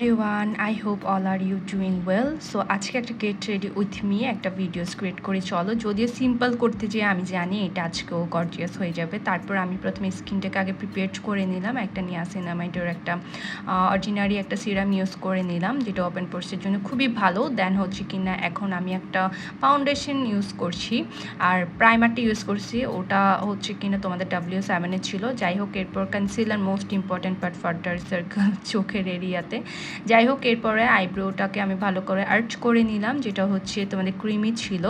Everyone I hope all are you doing well so আজকে একটা get ready with me একটা videos create করে। চলো যদিও সিম্পল করতে যে আমি জানি, এটা আজকেও গর্জিয়াস হয়ে যাবে। তারপর আমি প্রথমে স্কিনটাকে আগে প্রিপেয়ার করে নিলাম। একটা নিয়াসিনামাইটের একটা অর্ডিনারি একটা সিরাম ইউজ করে নিলাম, যেটা ওপেন পোর্সের জন্য খুবই ভালো। দেন হচ্ছে কি না এখন আমি একটা ফাউন্ডেশন ইউজ করছি। আর প্রাইমারটা ইউজ করছি, ওটা হচ্ছে কি না তোমাদের ডাব্লিউ সেভেনের ছিল। যাই হোক, এরপর কনসিলার মোস্ট ইম্পর্ট্যান্ট পার্ট ফার্টার সার্কেল চোখের এরিয়াতে যাই হোক এরপরে আইব্রোটাকে আমি ভালো করে আর্চ করে নিলাম, যেটা হচ্ছে তোমাদের ক্রিমি ছিল।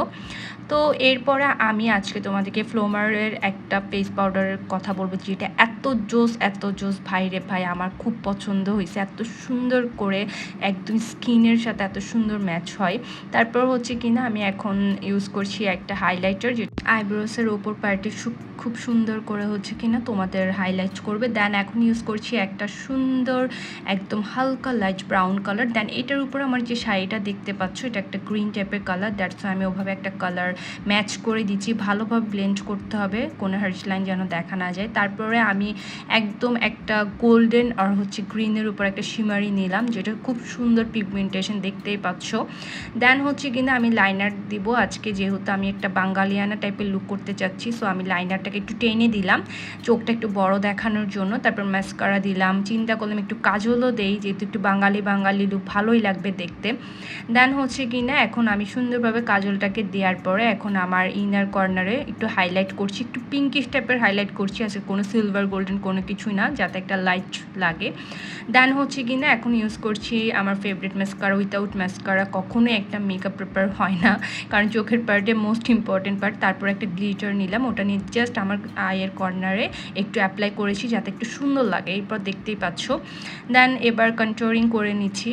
তো এরপরে আমি আজকে তোমাদেরকে ফ্লোমারের একটা ফেস পাউডারের কথা বলব, যেটা এত জোস এত জোস। ভাই রে ভাই, আমার খুব পছন্দ হয়েছে। এত সুন্দর করে একদম স্কিনের সাথে এত সুন্দর ম্যাচ হয়। তারপর হচ্ছে কিনা, আমি এখন ইউজ করছি একটা হাইলাইটার যে আইব্রোসের ওপর পার্টি খুব সুন্দর করে হচ্ছে কিনা তোমাদের হাইলাইট করবে। দেন এখন ইউজ করছি একটা সুন্দর, একদম হালকা লাইট ব্রাউন কালার দেন এটার উপর আমার যে শাড়িটা দেখতে পাচ্ছ, এটা একটা গ্রিন টাইপের কালার দ্যাটস আমি ওভাবে একটা কালার ম্যাচ করে দিচ্ছি। ভালোভাবে ব্লেন্ড করতে হবে, কোনো হার্স লাইন যেন দেখা না যায়। তারপরে আমি একদম একটা গোল্ডেন আর হচ্ছে গ্রিনের উপর একটা সিমারি নিলাম, যেটা খুব সুন্দর পিগমেন্টেশন দেখতেই পাচ্ছ। দেন হচ্ছে কিনা আমি লাইনার দিব। আজকে যেহেতু আমি একটা বাঙালিয়ানা টাইপের লুক করতে চাচ্ছি সো আমি লাইনারটাকে একটু টেনে দিলাম, চোখটা একটু বড় দেখানোর জন্য। তারপর ম্যাস্কারা দিলাম, চিন্তা করলাম একটু কাজলও দেই, যেহেতু একটু বাঙালি বাঙালি লুক ভালোই লাগবে দেখতে। দেন হচ্ছে কি না এখন আমি সুন্দরভাবে কাজলটাকে দেওয়ার পরে এখন আমার ইনার কর্নারে একটু হাইলাইট করছি, একটু পিঙ্কিশ টাইপের হাইলাইট করছি আজকে কোনো সিলভার গোল্ডেন কোনো কিছুই না, যাতে একটা লাইট লাগে। দেন হচ্ছে কি না এখন ইউজ করছি আমার ফেভারিট ম্যাস্কারা উইথাউট ম্যাস্কারা কখনোই একটা মেকআপ প্রিপেয়ার হয় না। কারণ চোখের পার্টে মোস্ট ইম্পর্টেন্ট পার্ট তারপর একটা গ্লিটার নিলাম, ওটা নিয়ে জাস্ট আমার আয়ের কর্নারে একটু অ্যাপ্লাই করেছি, যাতে একটু সুন্দর লাগে, এরপর দেখতেই পাচ্ছ। দেন এবার কন্ট্রোলিং করে নিচ্ছি।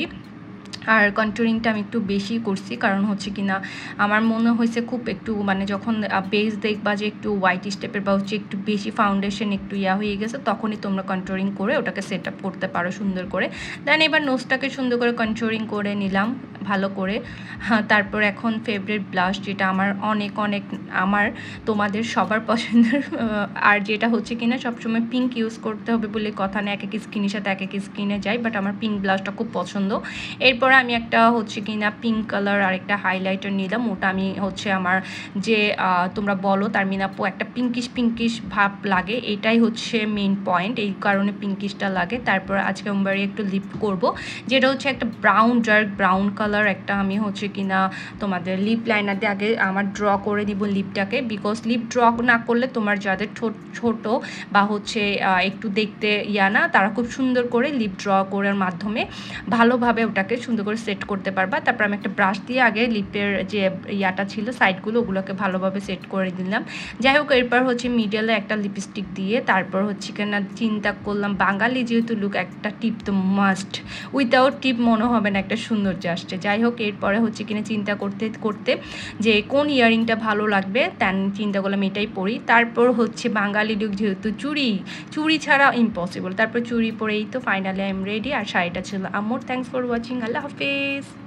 আর কন্ট্রোলিংটা আমি একটু বেশি করছি, কারণ হচ্ছে কি না আমার মনে হয়েছে খুব একটু মানে যখন বেস দেখবা যে একটু হোয়াইট স্টেপের বা হচ্ছে একটু বেশি ফাউন্ডেশন একটু ইয়া হয়ে গেছে, তখনই তোমরা কন্ট্রোলিং করে ওটাকে সেট আপ করতে পারো সুন্দর করে। দেন এবার নোজটাকে সুন্দর করে কন্ট্রোলিং করে নিলাম, ভালো করে। হ্যাঁ তারপর এখন ফেভারিট ব্লাশ যেটা আমার অনেক অনেক, আমার, তোমাদের সবার পছন্দের আর যেটা হচ্ছে কিনা সবসময় পিঙ্ক ইউজ করতে হবে বলে কথা না, এক এক স্কিনের সাথে এক এক স্কিনে যাই বাট আমার পিঙ্ক ব্লাশটা খুব পছন্দ। এরপর আমি একটা হচ্ছে কিনা পিঙ্ক কালার আর একটা হাইলাইটার নিলাম। ওটা আমি হচ্ছে আমার যে তোমরা বলো তার মিনাপো একটা পিঙ্কিশ পিঙ্কিশ ভাব লাগে। এটাই হচ্ছে মেন পয়েন্ট এই কারণে পিঙ্কিশটা লাগে। তারপর আজকে আমি একটু লিপ করব। যেটা হচ্ছে একটা ব্রাউন ডার্ক ব্রাউন কালার একটা আমি হচ্ছে কিনা তোমাদের লিপ লাইনার দিয়ে আগে আমার ড্র করে দিব লিপটাকে বিকজ লিপ ড্র না করলে তোমার যাদের ছোট বা হচ্ছে একটু দেখতে ইয়া না, তারা খুব সুন্দর করে লিপ ড্র করার মাধ্যমে ভালোভাবে ওটাকে সুন্দর করে সেট করতে পারবা। তারপর আমি একটা ব্রাশ দিয়ে আগে লিপের যে ইয়াটা ছিল সাইডগুলো ওগুলোকে ভালোভাবে সেট করে দিলাম যাই হোক, এরপর হচ্ছে মিডিয়ালে একটা লিপস্টিক দিয়ে তারপর হচ্ছে কেনা চিন্তা করলাম, বাঙালি যেহেতু লুক একটা টিপ তো মাস্ট উইথাউট টিপ মনে হবে না একটা সৌন্দর্য আসছে। যাই হোক, এরপরে হচ্ছে কিনা চিন্তা করতে করতে যে কোন ইয়ারিংটা ভালো লাগবে তেন চিন্তা করলাম এটাই পরি। তারপর হচ্ছে বাঙালি লুক যেহেতু চুড়ি চুড়ি ছাড়া ইম্পসিবল তারপর চুড়ি পরেই তো ফাইনালি আই এম রেডি আর শাড়িটা ছিল আমোর থ্যাংকস ফর ওয়াচিং আল্লাহ Peace.